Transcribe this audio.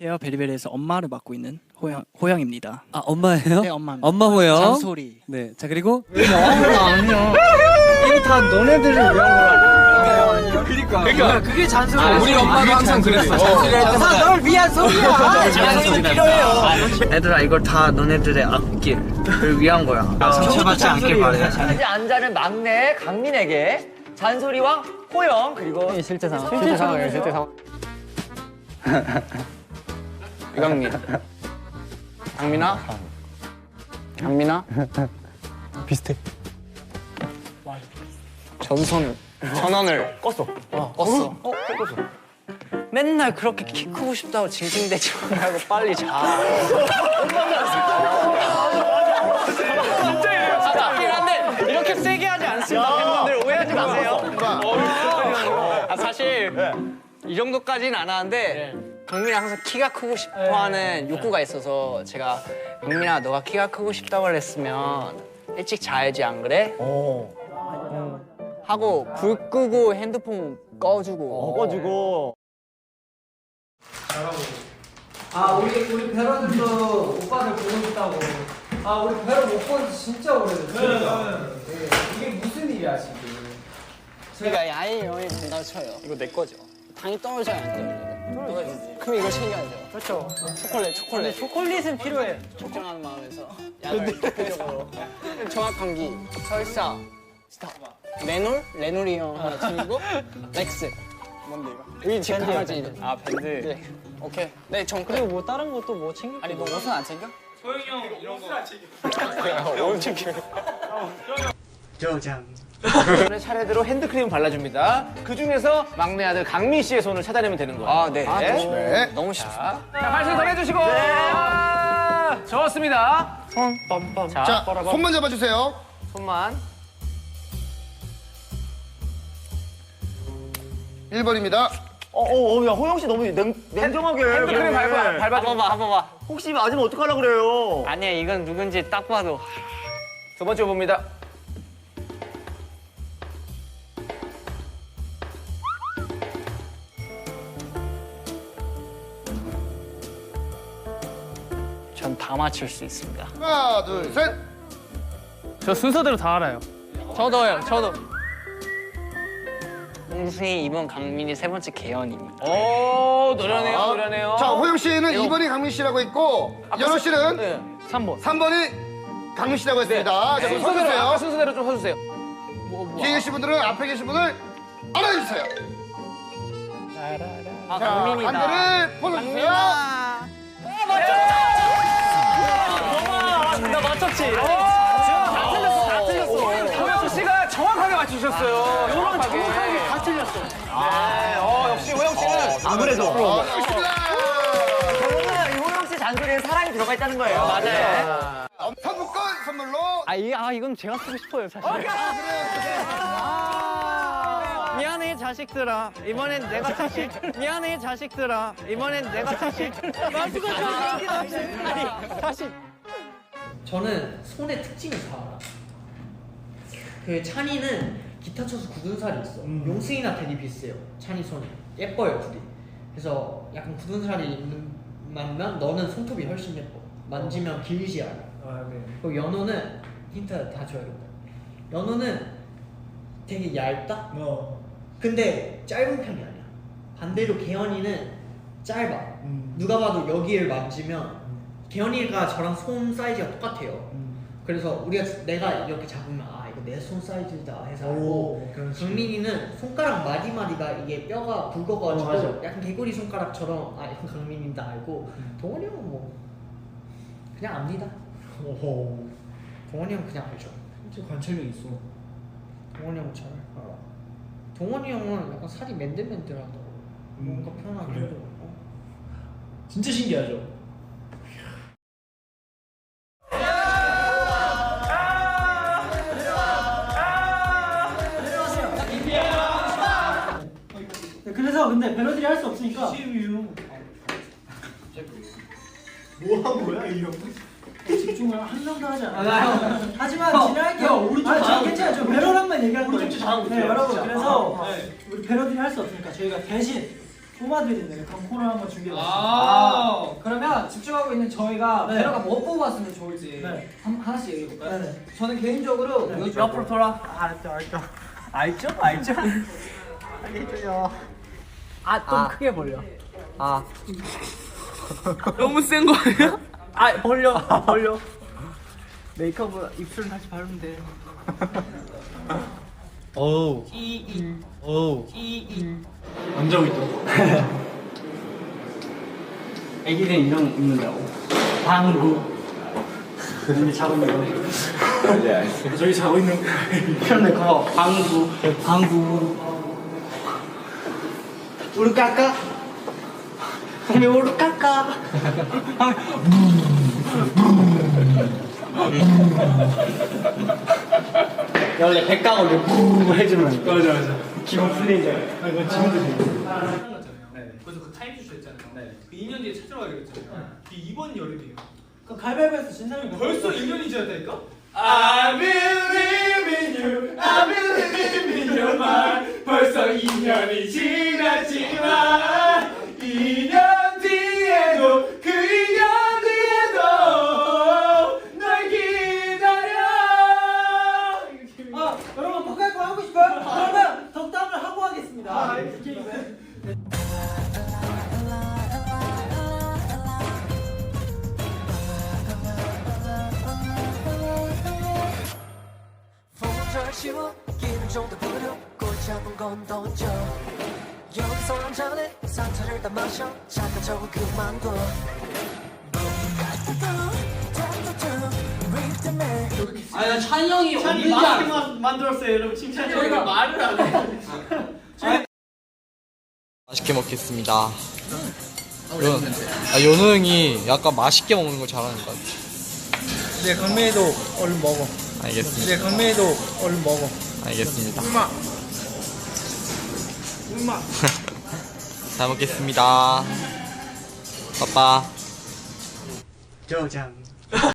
안녕하세요. 베리베리에서 엄마를 맡고 있는 호영 호영입니다. 아 엄마예요? 네, 엄마입니다. 엄마 호영. 잔소리. 네. 자 그리고 이게 다 너네들을 위한 거라고. 그러니까. 그게 잔소리. 우리 엄마도 항상 그랬어. 널 위한 소리야. 잔소리는 필요해요. 얘들아 이걸 다 너네들의 앞길을 위한 거야 상처받지 않길 바래. 현재 앉아는 막내 강민에게 잔소리와 호영 그리고 실제 상황 실제 상황이에요 실제 상황 이강민. 강민아? 강민아? 비슷해. 전선을 전원을 껐어. 어, 껐어. 어, 껐어 맨날 그렇게 키 크고 싶다고 징징대지 말고 빨리 자. 진짜 이래요. 진짜 한데 이렇게 세게 하지 않습니다. 팬분들 오해하지 마세요. 아, 사실 이 정도까지는 안 하는데 강민이 항상 키가 크고 싶어하는 욕구가 있어서 제가 강민아 너가 키가 크고 싶다고 그랬으면 일찍 자야지 안 그래? 음. 하고 불 끄고 핸드폰 꺼주고 꺼주고 아 우리 우리 배러들도 오빠를 보고 싶다고. 아 우리 배러 못 본 지 진짜 오래됐어. 네. 이게 무슨 일이야 지금? 저희가 야외 여행 간다고 쳐요 이거 내 거죠 당연히 떨어져야 안 돼요 떨어지지 그럼 이거 챙겨야죠? 그렇죠. 초콜릿 초콜릿. 초콜릿은 필요해. 걱정하는 마음에서 약을 대표적으로. 정확한 기. 설사. 스탑. 레놀? 레놀이 형 하나 챙기고. 렉스. 뭔데 이거? 여기 지금 강아지 아 밴드. 네. 오케이. 네 정. 그리고 뭐 다른 것도 뭐 챙겨? 아니 너 옷은 안 챙겨? 소영이 형 이런 거. 안 챙겨. 옷 챙겨 손에 차례대로 핸드크림 발라줍니다. 그 중에서 막내 아들 강민 씨의 손을 찾아내면 되는 거예요. 아, 네. 네. 너무 쉽습니다. 자, 발손 더 해주시고. 아, 좋습니다. 자, 자, 손만 잡아주세요. 손만. 1번입니다. 어, 어, 야, 호영 씨 너무 냉, 냉정하게. 핸드크림 밟아, 밟아. 한 번만, 한 번만. 혹시 맞으면 어떡하려고 그래요? 아니야, 이건 누군지 딱 봐도. 두 번째 봅니다. 전 다 맞출 수 있습니다. 하나, 둘, 셋. 저 순서대로 다 알아요. 저도요, 저도. 홍승이 2번 강민이 세 번째 개연입니다. 오, 노련해요, 자, 노련해요. 자, 호영 씨는 2번이 강민 씨라고 했고, 연호 씨는 네. 3번. 3번이 강민 씨라고 했습니다. 자, 그럼 순서대로, 아까 서주세요. 순서대로 좀 서주세요. 뒤에 계신 분들은 앞에 계신 분을 알아주세요. 아, 자, 강민이다. 안대를 벗어주세요. 나 맞췄지? 다 틀렸어, 다 틀렸어. 호영 씨가 정확하게 맞추셨어요. 정확하게. 다 틀렸어. 네, 어, 역시 호영 씨는. 아무래도. 어, 호영 씨 잔소리에 사랑이 들어가 있다는 거예요. 맞아요. 선물권 선물로 아, 이, 아, 이건 제가 쓰고 싶어요, 사실. 미안해, 자식들아. 이번엔 내가 다시. 미안해, 자식들아. 이번엔 내가 다시. 나 죽었어, 다시. 다시. 저는 손의 특징을 다 알아. 그 찬이는 기타 쳐서 굳은 살이 있어. 용승이나 되게 비슷해요. 찬이 손이 예뻐요 둘이. 그래서 약간 굳은 살이 있는 만면 너는 손톱이 훨씬 예뻐. 만지면 길지 않아. 그리고 연호는 힌트 다 줘야겠다. 연호는 되게 얇다. 근데 짧은 편이 아니야. 반대로 개연이는 짧아. 누가 봐도 여기를 만지면 개연이가 저랑 손 사이즈가 똑같아요. 그래서 우리가 내가 이렇게 잡으면 아 이거 내 손 사이즈다 해서 알고 강민이는 손가락 마디 마디가 이게 뼈가 굵어가지고 약간 개구리 손가락처럼 아 이건 강민이다 알고 동원이 형은 뭐 그냥 압니다. 동원이 형 그냥 알죠. 진짜 관찰력 있어. 동원이 형잘 알아. 동원이 형은 약간 살이 맨들맨들하더라고. 뭔가 편하게. 그래? 어. 진짜 신기하죠. 그래서 근데 멜로디를 할수 없으니까 뭐한 거야 이 형? 집중을 한 명도 하지 않아. 하지만 지난게 우리 좀 아, 괜찮아요. 저 배로랑만 얘기할 거예요. 좀 잘하고 네, 있어요, 여러분 진짜. 그래서 네. 우리 배로디를 할수 없으니까 저희가 대신 뽑아드리는 그런 코너 한번 준비해봤습니다. 아, 집중하고 있는 저희가 배려가 뭐 뽑았으면 좋을지 한, 하나씩 얘기해볼까요? 저는 개인적으로 옆으로 돌아. 알죠, 알죠. 알죠? 알죠? 알겠죠. 아, 좀 크게 벌려. 아. 너무 센 거 아니야? 아, 벌려, 벌려. 메이크업은 입술 다시 바르면 돼. 어우. 어우. 안 자고 있다고? 애기들 이런 거 입는다고. 방구. 근데 자고 있는 거. 저기 자고 있는 거. 그런데 그거 방구. 방구. 우르 까까? 왜 우르 까까? 원래 백각을 부 해주면 맞아 맞아. 기분 풀리죠. 아 이건 지금도 돼. 그래서 그 타임 쇼 했잖아요. 그 2년 뒤에 찾아가기로 했잖아요. 그 이번 여름이에요. 그 가위바위보에서 진 사람이 벌써 2년이 지났다니까? I believe in you, I believe in your mind. 벌써 2년이 지났지만 2년 뒤에도 그 2년 뒤에도 널 기다려. 아, 여러분 바깥 거 하고 싶어요? 그러면 덕담을 하고 하겠습니다. 아, 풍절 씌워 기분 좀더 부려 골치 아픈 건 던져 여기서 한잔해 상처를 다 마셔 잠깐 저거 그만둬 아니, 나 찬이 형이 찬이 마스크만 만들었어요, 여러분. 칭찬해. 저희가 말을 안 해. 맛있게 먹겠습니다. 연, 아, 연우 형이 약간 맛있게 먹는 거 잘하는 것 같아. 네, 강민이도 얼른 먹어. 알겠습니다. 네, 강민이도 얼른 먹어. 알겠습니다. 꿀맛. 꿀맛. 잘 먹겠습니다. 빠빠. 저장.